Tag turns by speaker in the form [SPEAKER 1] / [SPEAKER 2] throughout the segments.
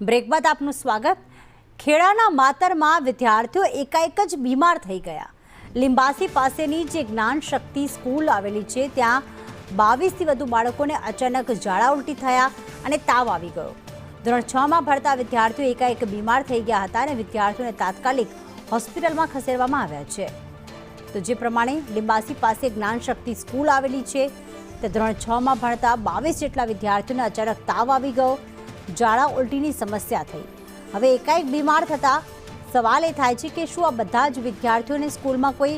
[SPEAKER 1] Break બાદ આપનું સ્વાગત. ખેડાના માતરમાં વિદ્યાર્થીઓ એકાએક જ બીમાર થઈ ગયા. લિંબાસી પાસેની જે જ્ઞાન શક્તિ સ્કૂલ આવેલી છે, ત્યાં બાવીસથી વધુ બાળકોને અચાનક ઝાડા ઉલટી થયા અને તાવ આવી ગયો. ધોરણ છમાં ભણતા વિદ્યાર્થીઓ એકાએક બીમાર થઈ ગયા હતા અને વિદ્યાર્થીઓને તાત્કાલિક હોસ્પિટલમાં ખસેડવામાં આવ્યા છે. તો જે પ્રમાણે લિંબાસી પાસે જ્ઞાન શક્તિ સ્કૂલ આવેલી છે, તે ધોરણ છમાં ભણતા બાવીસ જેટલા વિદ્યાર્થીઓને અચાનક તાવ આવી ગયો ઝાડા ઉલટીની સમસ્યા થઈ. હવે એકાએક બીમાર થતા સવાલ એ થાય છે કે શું આ બધા જ વિદ્યાર્થીઓને સ્કૂલમાં કોઈ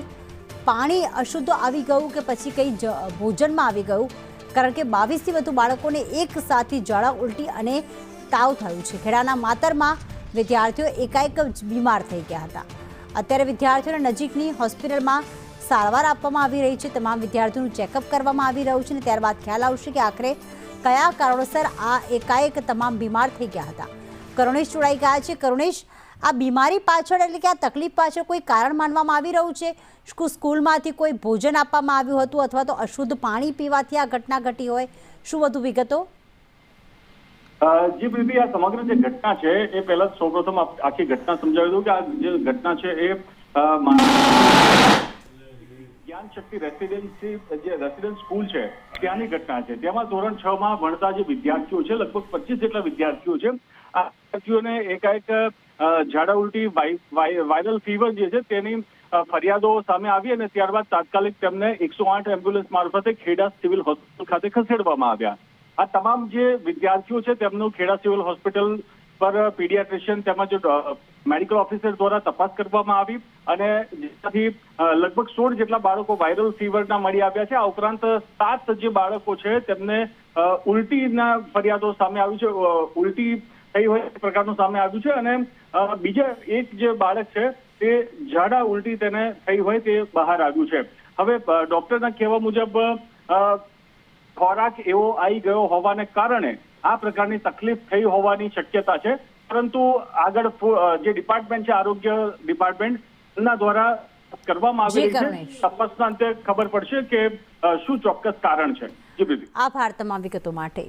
[SPEAKER 1] પાણી અશુદ્ધ આવી ગયું કે પછી કંઈ ભોજનમાં આવી ગયું? કારણ કે બાવીસથી વધુ બાળકોને એક સાથે ઝાડા ઉલટી અને તાવ થયું છે. ખેડાના માતરમાં વિદ્યાર્થીઓ એકાએક જ બીમાર થઈ ગયા હતા. અત્યારે વિદ્યાર્થીઓને નજીકની હોસ્પિટલમાં સારવાર આપવામાં આવી રહી છે. તમામ વિદ્યાર્થીઓનું ચેકઅપ કરવામાં આવી રહ્યું છે અને ત્યારબાદ ખ્યાલ આવશે કે આખરે કયા કારણોસર આ એકાએક તમામ બીમાર થઈ ગયા હતા? કરુણેશ જોડાઈ ગયા છે. કરુણેશ, આ બીમારી પાછળ એટલે કે આ તકલીફ પાછળ કોઈ કારણ માનવામાં આવી રહ્યું છે? સ્કૂલમાંથી કોઈ ભોજન આપવામાં આવ્યું હતું અથવા તો અશુદ્ધ પાણી પીવાથી આ ઘટના ઘટી હોય? શું વધુ વિગતો?
[SPEAKER 2] જી બીબી, આ સમગ્ર જે ઘટના છે, એ પહેલા સૌપ્રથમ આખી ઘટના સમજાવી દઉં કે આ જે ઘટના છે એ શક્તિ રેસિડેન્સી જે રેસિડેન્સ સ્કૂલ છે, ત્યાંની ઘટના છે. તેમાં ધોરણ છ માં ભણતા જે વિદ્યાર્થીઓ છે, લગભગ પચીસ જેટલા વિદ્યાર્થીઓ છે, આ વિદ્યાર્થીઓને એકાએક ઝાડા ઉલટી વાયરલ ફીવર જે છે, તેની ફરિયાદો સામે આવી અને ત્યારબાદ તાત્કાલિક તેમને એકસો આઠ એમ્બ્યુલન્સ મારફતે ખેડા સિવિલ હોસ્પિટલ ખાતે ખસેડવામાં આવ્યા. આ તમામ જે વિદ્યાર્થીઓ છે, તેમનું ખેડા સિવિલ હોસ્પિટલ પર પીડિયાટ્રિશિયન તેમજ મેડિકલ ઓફિસર દ્વારા તપાસ કરવામાં આવી અને જેનાથી લગભગ સોળ જેટલા બાળકો વાયરલ ફીવરના મળી આવ્યા છે. આ ઉપરાંત સાત જે બાળકો છે, તેમને ઉલટીના ફરિયાદો સામે આવી છે. ઉલટી થઈ હોય પ્રકારનું સામે આવ્યું છે અને બીજા એક જે બાળક છે, તે ઝાડા ઉલટી તેને થઈ હોય તે બહાર આવ્યું છે. હવે ડોક્ટરના કહેવા મુજબ ખોરાક એવો આવી ગયો હોવાને કારણે આ પ્રકારની તકલીફ થઈ હોવાની શક્યતા છે. પરંતુ આગળ જે ડિપાર્ટમેન્ટ છે આરોગ્ય ડિપાર્ટમેન્ટ ના દ્વારા કરવામાં આવી રહી છે. તપાસના અંતે ખબર પડશે કે શું ચોક્કસ કારણ છે.
[SPEAKER 1] આભાર તમામ વિગતો માટે.